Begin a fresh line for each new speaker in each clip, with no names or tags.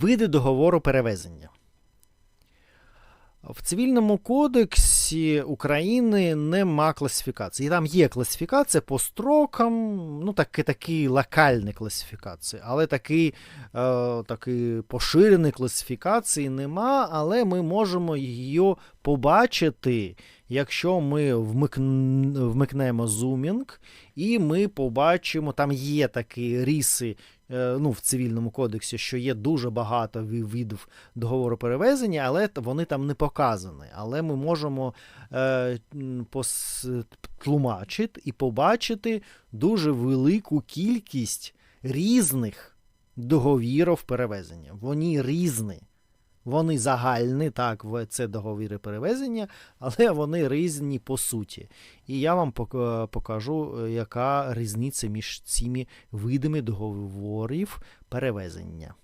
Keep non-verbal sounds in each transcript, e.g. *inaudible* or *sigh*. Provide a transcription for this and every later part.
Види договору перевезення. В цивільному кодексі України нема класифікації. Там є класифікація по строкам, ну такі, такі локальні класифікації, але такий, е, такий поширеної класифікації нема, але ми можемо її побачити, якщо ми вмикн, вмикнемо зумінг, і ми побачимо, там є такі ріси ну, в цивільному кодексі, що є дуже багато видів договору перевезення, але вони там не показані. Але ми можемо е, тлумачити і побачити дуже велику кількість різних договірів перевезення. Вони різні. Вони загальні, так, в- це договіри перевезення, але вони різні по суті. І я вам покажу, е, яка різниця між цими видами договорів перевезення.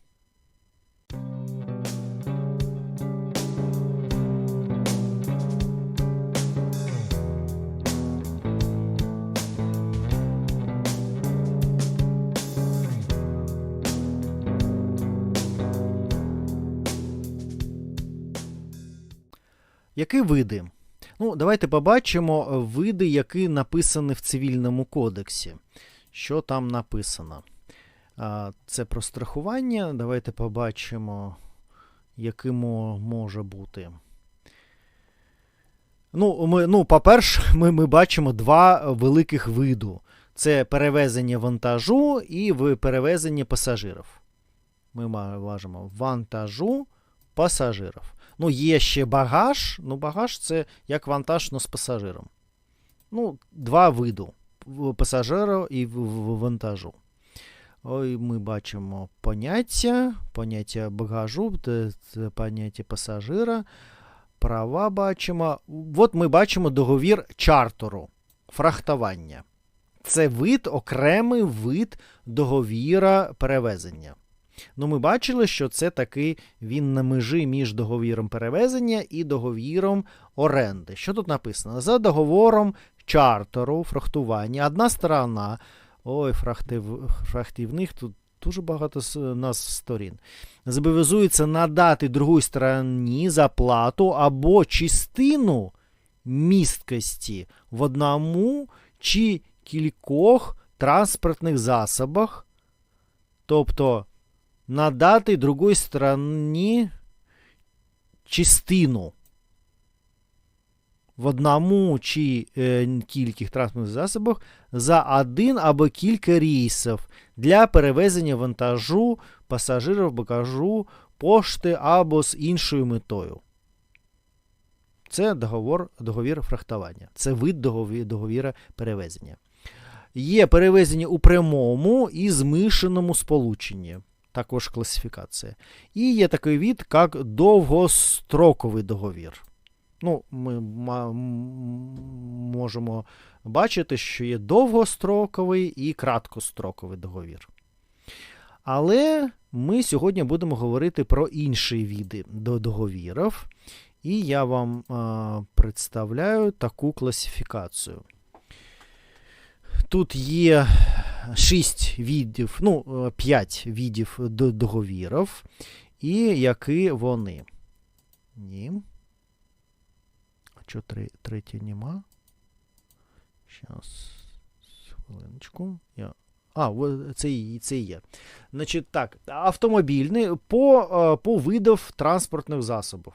Які види? Ну, давайте побачимо е, види, які написані в цивільному кодексі. Що там написано? Це про страхування. Давайте побачимо, яким може бути. Ну, ми, ну по-перше, *laughs* ми, ми бачимо два великих виду: це перевезення вантажу і перевезення пасажирів. Ми бачимо вантажу пасажирів. Ну, є ще багаж. Ну, багаж це як вантаж, но з пасажиром. Ну, два виду: пасажира і вантажу. Ой, ми бачимо поняття, поняття багажу, це поняття пасажира, права бачимо. От ми бачимо договір чартеру, фрахтування. Це вид, окремий вид договіра перевезення. Ну, ми бачили, що це такий він на межі між договіром перевезення і договіром оренди. Що тут написано? За договором чартеру, фрахтування, одна сторона. Ой, фрахтив, фрахтівних тут дуже багато с- нас сторін. Зобов'язується надати другій стороні заплату або частину місткості в одному чи кількох транспортних засобах, тобто надати другій стороні частину в одному чи е, кількох транспортних засобах за один або кілька рейсів для перевезення вантажу, пасажирів, багажу, пошти або з іншою метою. Це договор, договір фрахтування. Це вид догові- договіра перевезення. Є перевезення у прямому і змішаному сполученні. Також класифікація. І є такий від, як довгостроковий договір. Ну, ми можемо бачити, що є довгостроковий і краткостроковий договір. Але ми сьогодні будемо говорити про інші види договірів. І я вам а, представляю таку класифікацію. Тут є 6 видів, ну, 5 видів договірів, і які вони. Ні. А що третє нема? Щас. Хвилиночку. Я... А, це, і- це є. Значить, так, автомобільний по, е, по видах транспортних засобів.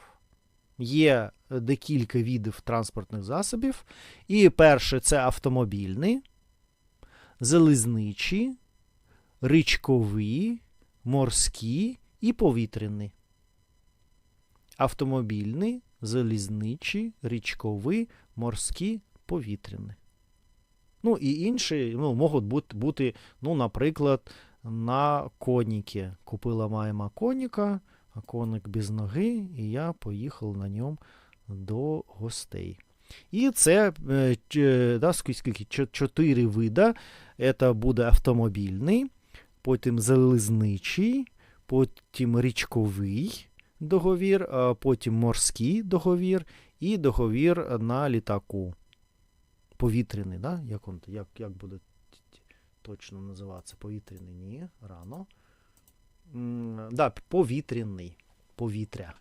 Є декілька видів транспортних засобів. І перше це автомобільний, залізничий, річковий, морський і повітряний. Автомобільний, залізничий, річковий, морський, повітряний. Ну і інші ну, можуть бути, ну, наприклад, на коніки. Купила мама коніка, а коник без ноги, і я поїхав на ньому до гостей. І це е, да, скільки, чотири вида. Це буде автомобільний, потім залізничий, потім річковий договір, потім морський договір і договір на літаку. Повітряний, да? як, он, як, як буде точно називатися? Повітряний? Ні, рано. м, да, повітряний. Повітря.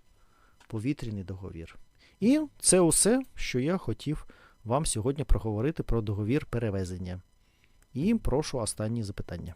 Повітряний договір. І це усе, що я хотів вам сьогодні проговорити про договір перевезення. І прошу останні запитання.